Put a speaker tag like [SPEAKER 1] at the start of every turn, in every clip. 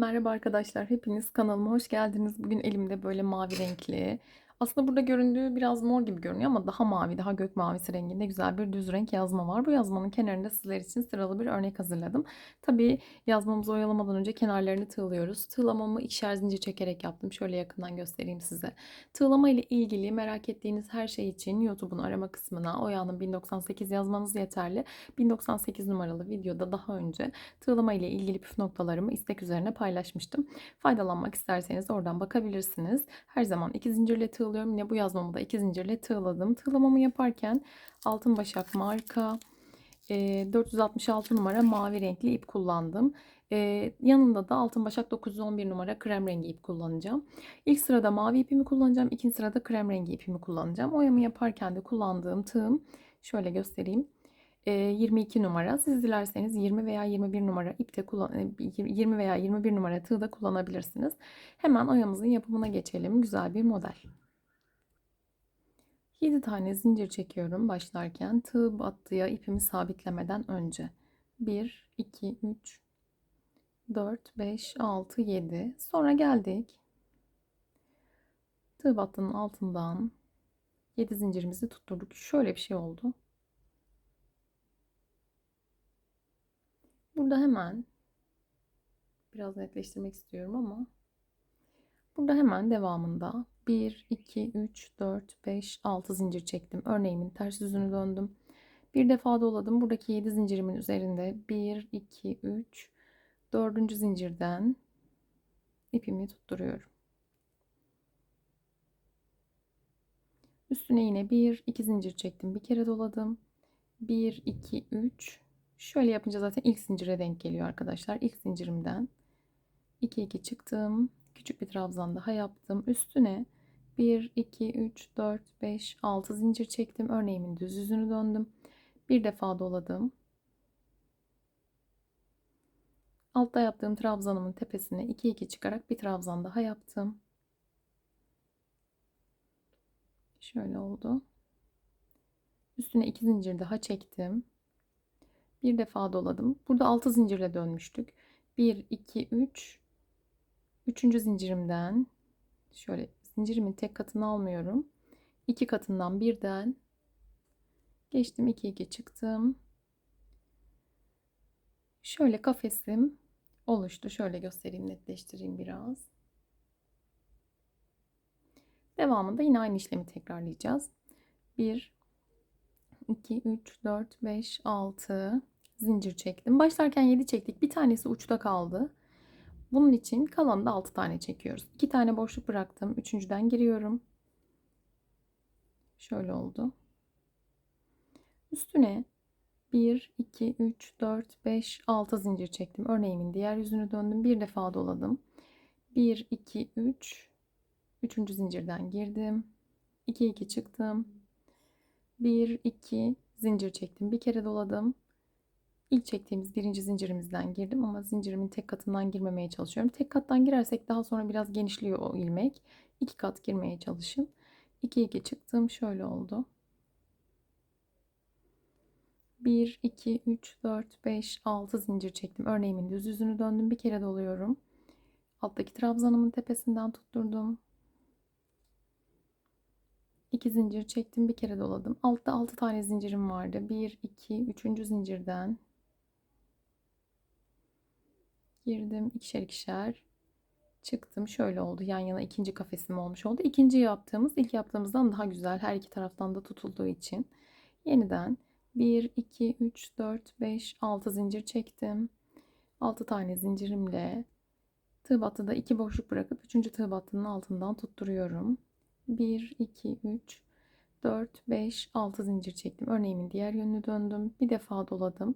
[SPEAKER 1] Merhaba arkadaşlar, hepiniz kanalıma hoş geldiniz. Bugün elimde böyle mavi renkli, aslında burada göründüğü biraz mor gibi görünüyor ama daha mavi, daha gök mavisi renginde güzel bir düz renk yazma var. Bu yazmanın kenarında sizler için sıralı bir örnek hazırladım. Tabii yazmamızı oyalamadan önce kenarlarını tığlıyoruz. Tığlamamı ikişer zincir çekerek yaptım. Şöyle yakından göstereyim size. Tığlama ile ilgili merak ettiğiniz her şey için YouTube'un arama kısmına Oya'nın 1098 yazmanız yeterli. 1098 numaralı videoda daha önce tığlama ile ilgili püf noktalarımı istek üzerine paylaşmıştım. Faydalanmak isterseniz oradan bakabilirsiniz. Her zaman iki zincirle tığlıyorum. Yine bu yazmamı da iki zincirle tığladım. Tığlamamı yaparken altın başak marka 466 numara mavi renkli ip kullandım. Ee, yanında da altın başak 911 numara krem rengi ip kullanacağım. İlk sırada mavi ipimi kullanacağım. ikinci sırada krem rengi ipimi kullanacağım. Oyamı yaparken de kullandığım tığım şöyle göstereyim. 22 numara. Siz dilerseniz 20 veya 21 numara ipte kullan 20 veya 21 numara tığ da kullanabilirsiniz. Hemen oyamızın yapımına geçelim. Güzel bir model. 7 tane zincir çekiyorum başlarken tığ battıya ipimi sabitlemeden önce. 1 2 3 4 5 6 7 sonra geldik. Tığ battının altından 7 zincirimizi tutturduk. Şöyle bir şey oldu. Burada hemen biraz netleştirmek istiyorum ama burada hemen devamında 1, 2, 3, 4, 5, 6 zincir çektim. Örneğimin ters yüzünü döndüm. Bir defa doladım. Buradaki 7 zincirimin üzerinde 1, 2, 3, 4. zincirden ipimi tutturuyorum. Üstüne yine 1, 2 zincir çektim. Bir kere doladım. 1, 2, 3, Şöyle yapınca zaten ilk zincire denk geliyor arkadaşlar. İlk zincirimden 2 2 çıktım. Küçük bir trabzan daha yaptım. Üstüne 1 2 3 4 5 6 zincir çektim. Örneğimin düz yüzünü döndüm. Bir defa doladım. Altta yaptığım trabzanımın tepesine 2 2 çıkarak bir trabzan daha yaptım. Şöyle oldu. Üstüne 2 zincir daha çektim. Bir defa doladım. Burada 6 zincirle dönmüştük. 1, 2, 3. Üçüncü zincirimden şöyle zincirimin tek katını almıyorum. İki katından birden geçtim. 2, 2 çıktım. Şöyle kafesim oluştu. Şöyle göstereyim, netleştireyim biraz. Devamında yine aynı işlemi tekrarlayacağız. 1, 2, 3, 4, 5, 6 zincir çektim. Başlarken 7 çektik. Bir tanesi uçta kaldı. Bunun için kalan da 6 tane çekiyoruz. 2 tane boşluk bıraktım. Üçüncüden giriyorum. Şöyle oldu. Üstüne 1, 2, 3, 4, 5, 6 zincir çektim. Örneğimin diğer yüzünü döndüm. Bir defa doladım. 1, 2, 3. Üçüncü zincirden girdim. 2, 2 çıktım. 1, 2 zincir çektim. Bir kere doladım. İlk çektiğimiz birinci zincirimizden girdim ama zincirimin tek katından girmemeye çalışıyorum. Tek kattan girersek daha sonra biraz genişliyor o ilmek. İki kat girmeye çalışın. 2 2 çıktım. Şöyle oldu. 1 2 3 4 5 6 zincir çektim. Örneğimin düz yüzünü döndüm. Bir kere doluyorum. Alttaki trabzanımın tepesinden tutturdum. 2 zincir çektim. Bir kere doladım. Altta 6 tane zincirim vardı. 1 2 3. zincirden girdim ikişer ikişer. Çıktım şöyle oldu. Yan yana ikinci kafesim olmuş oldu. İkinci yaptığımız ilk yaptığımızdan daha güzel. Her iki taraftan da tutulduğu için. Yeniden 1 2 3 4 5 6 zincir çektim. 6 tane zincirimle tığ battıda iki boşluk bırakıp 3. tığ battının altından tutturuyorum. 1 2 3 4 5 6 zincir çektim. Örneğimin diğer yönünü döndüm. Bir defa doladım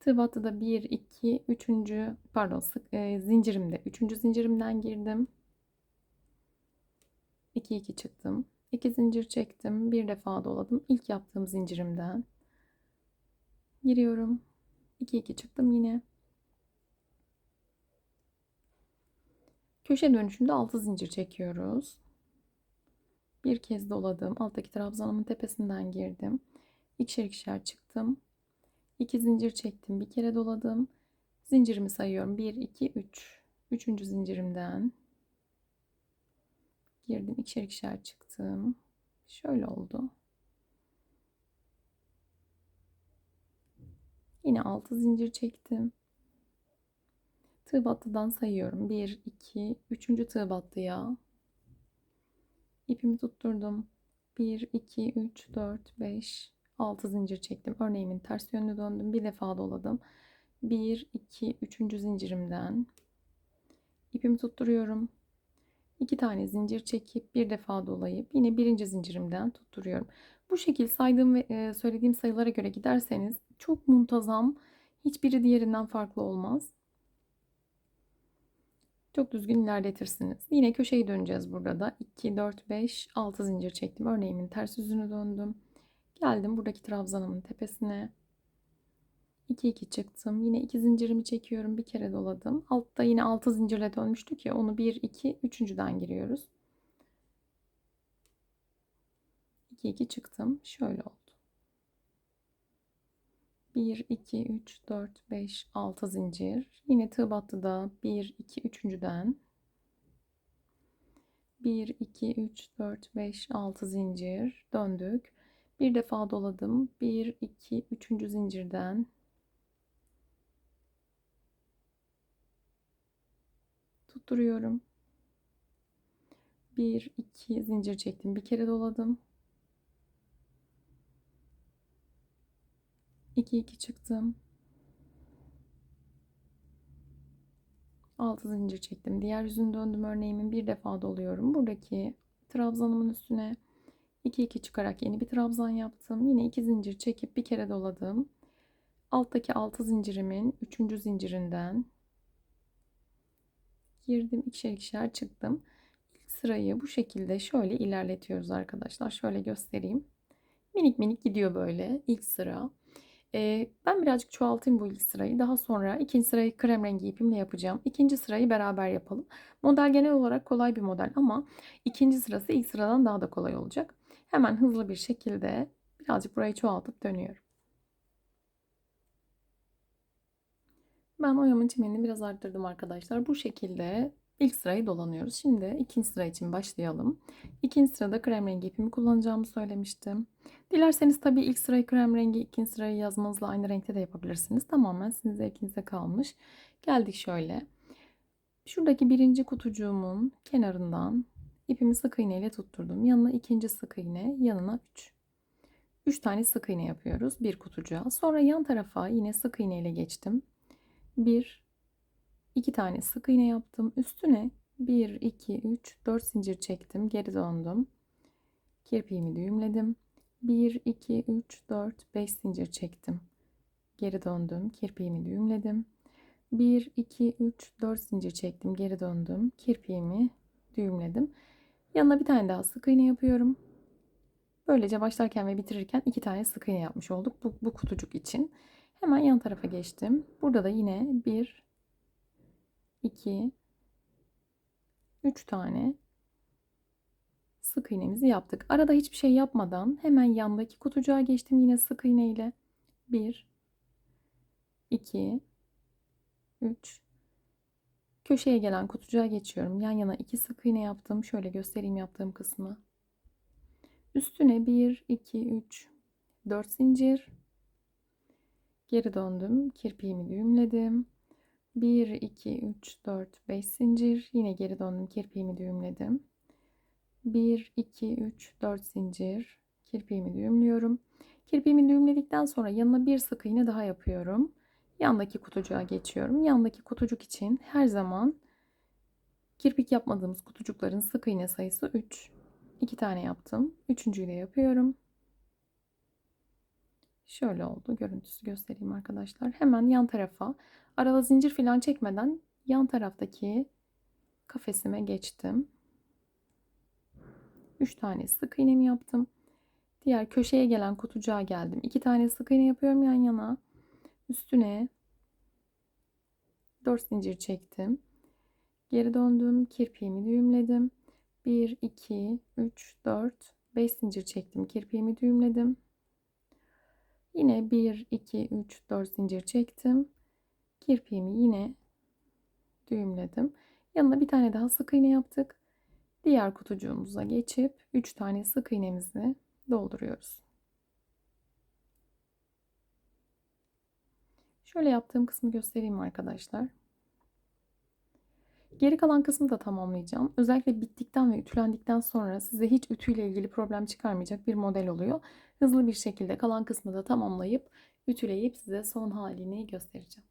[SPEAKER 1] Tığ battıda 1, 2, 3. pardon sık, e, zincirimde 3. zincirimden girdim. 2, 2 çıktım. 2 zincir çektim. Bir defa doladım. İlk yaptığım zincirimden giriyorum. 2, 2 çıktım yine. Köşe dönüşünde 6 zincir çekiyoruz. Bir kez doladım. Alttaki trabzanımın tepesinden girdim. İkişer ikişer çıktım. 2 zincir çektim. Bir kere doladım. Zincirimi sayıyorum. 1, 2, 3. Üçüncü zincirimden girdim. ikişer ikişer çıktım. Şöyle oldu. Yine 6 zincir çektim. Tığ battıdan sayıyorum. 1, 2, 3. tığ battıya ipimi tutturdum. 1, 2, 3, 4, 5, 6 zincir çektim. Örneğimin ters yönünü döndüm. Bir defa doladım. 1, 2, 3. zincirimden ipimi tutturuyorum. 2 tane zincir çekip bir defa dolayıp yine birinci zincirimden tutturuyorum. Bu şekil saydığım ve e, söylediğim sayılara göre giderseniz çok muntazam, hiçbiri diğerinden farklı olmaz. Çok düzgün ilerletirsiniz. Yine köşeyi döneceğiz burada da. 2, 4, 5, 6 zincir çektim. Örneğimin ters yüzünü döndüm. Geldim buradaki trabzanımın tepesine. 2, 2 çıktım. Yine 2 zincirimi çekiyorum. Bir kere doladım. Altta yine 6 zincirle dönmüştük ya. Onu 1, 2, 3.den giriyoruz. 2, 2 çıktım. Şöyle oldu. 1, 2, 3, 4, 5, 6 zincir. Yine tığ battıda 1, 2, 3.den 1, 2, 3, 4, 5, 6 zincir döndük. Bir defa doladım. 1, 2, 3. zincirden tutturuyorum. 1, 2 zincir çektim. Bir kere doladım. 2 2 çıktım. 6 zincir çektim. Diğer yüzünü döndüm örneğimin bir defa doluyorum. Buradaki trabzanımın üstüne 2 2 çıkarak yeni bir trabzan yaptım. Yine 2 zincir çekip bir kere doladım. Alttaki 6 zincirimin 3. zincirinden girdim. ikişer ikişer çıktım. Sırayı bu şekilde şöyle ilerletiyoruz arkadaşlar. Şöyle göstereyim. Minik minik gidiyor böyle ilk sıra. Ee, ben birazcık çoğaltayım bu ilk sırayı. Daha sonra ikinci sırayı krem rengi ipimle yapacağım. İkinci sırayı beraber yapalım. Model genel olarak kolay bir model ama ikinci sırası ilk sıradan daha da kolay olacak. Hemen hızlı bir şekilde birazcık burayı çoğaltıp dönüyorum. Ben oyamın çimenini biraz arttırdım arkadaşlar. Bu şekilde ilk sırayı dolanıyoruz. Şimdi ikinci sıra için başlayalım. İkinci sırada krem rengi ipimi kullanacağımı söylemiştim. Dilerseniz tabii ilk sırayı krem rengi, ikinci sırayı yazmanızla aynı renkte de yapabilirsiniz. Tamamen sizin zevkinize kalmış. Geldik şöyle. Şuradaki birinci kutucuğumun kenarından ipimi sık iğne ile tutturdum. Yanına ikinci sık iğne, yanına 3. 3 tane sık iğne yapıyoruz bir kutucuğa. Sonra yan tarafa yine sık iğne ile geçtim. 1 2 tane sık iğne yaptım. Üstüne 1 2 3 4 zincir çektim. Geri döndüm. Kirpiğimi düğümledim. 1 2 3 4 5 zincir çektim. Geri döndüm. Kirpiğimi düğümledim. 1 2 3 4 zincir çektim. Geri döndüm. Kirpiğimi düğümledim. Yanına bir tane daha sık iğne yapıyorum. Böylece başlarken ve bitirirken iki tane sık iğne yapmış olduk bu, bu kutucuk için. Hemen yan tarafa geçtim. Burada da yine 1 2 3 tane sık iğnemizi yaptık. Arada hiçbir şey yapmadan hemen yandaki kutucuğa geçtim yine sık iğne ile. 1 2 3 Köşeye gelen kutucuğa geçiyorum. Yan yana iki sık iğne yaptım. Şöyle göstereyim yaptığım kısmı. Üstüne 1 2 3 4 zincir. Geri döndüm. Kirpiğimi düğümledim. 1 2 3 4 5 zincir. Yine geri döndüm. Kirpiğimi düğümledim. 1 2 3 4 zincir. Kirpiğimi düğümlüyorum. Kirpiğimi düğümledikten sonra yanına bir sık iğne daha yapıyorum. Yandaki kutucuğa geçiyorum. Yandaki kutucuk için her zaman kirpik yapmadığımız kutucukların sık iğne sayısı 3. 2 tane yaptım. Üçüncüyü de yapıyorum. Şöyle oldu. Görüntüsü göstereyim arkadaşlar. Hemen yan tarafa arada zincir falan çekmeden yan taraftaki kafesime geçtim. 3 tane sık iğnemi yaptım. Diğer köşeye gelen kutucuğa geldim. 2 tane sık iğne yapıyorum yan yana. Üstüne 4 zincir çektim. Geri döndüm. Kirpiğimi düğümledim. 1, 2, 3, 4, 5 zincir çektim. Kirpiğimi düğümledim. Yine 1, 2, 3, 4 zincir çektim. Kirpiğimi yine düğümledim. Yanına bir tane daha sık iğne yaptık. Diğer kutucuğumuza geçip 3 tane sık iğnemizi dolduruyoruz. Şöyle yaptığım kısmı göstereyim arkadaşlar. Geri kalan kısmı da tamamlayacağım. Özellikle bittikten ve ütülendikten sonra size hiç ütüyle ilgili problem çıkarmayacak bir model oluyor. Hızlı bir şekilde kalan kısmı da tamamlayıp ütüleyip size son halini göstereceğim.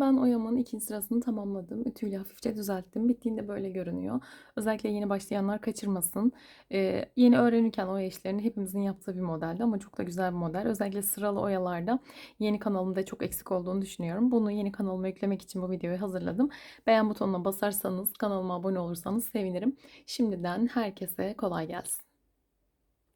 [SPEAKER 1] Ben oyamanın ikinci sırasını tamamladım. Ütüyle hafifçe düzelttim. Bittiğinde böyle görünüyor. Özellikle yeni başlayanlar kaçırmasın. Ee, yeni öğrenirken oya işlerini hepimizin yaptığı bir modeldi ama çok da güzel bir model. Özellikle sıralı oyalarda yeni kanalımda çok eksik olduğunu düşünüyorum. Bunu yeni kanalıma yüklemek için bu videoyu hazırladım. Beğen butonuna basarsanız, kanalıma abone olursanız sevinirim. Şimdiden herkese kolay gelsin.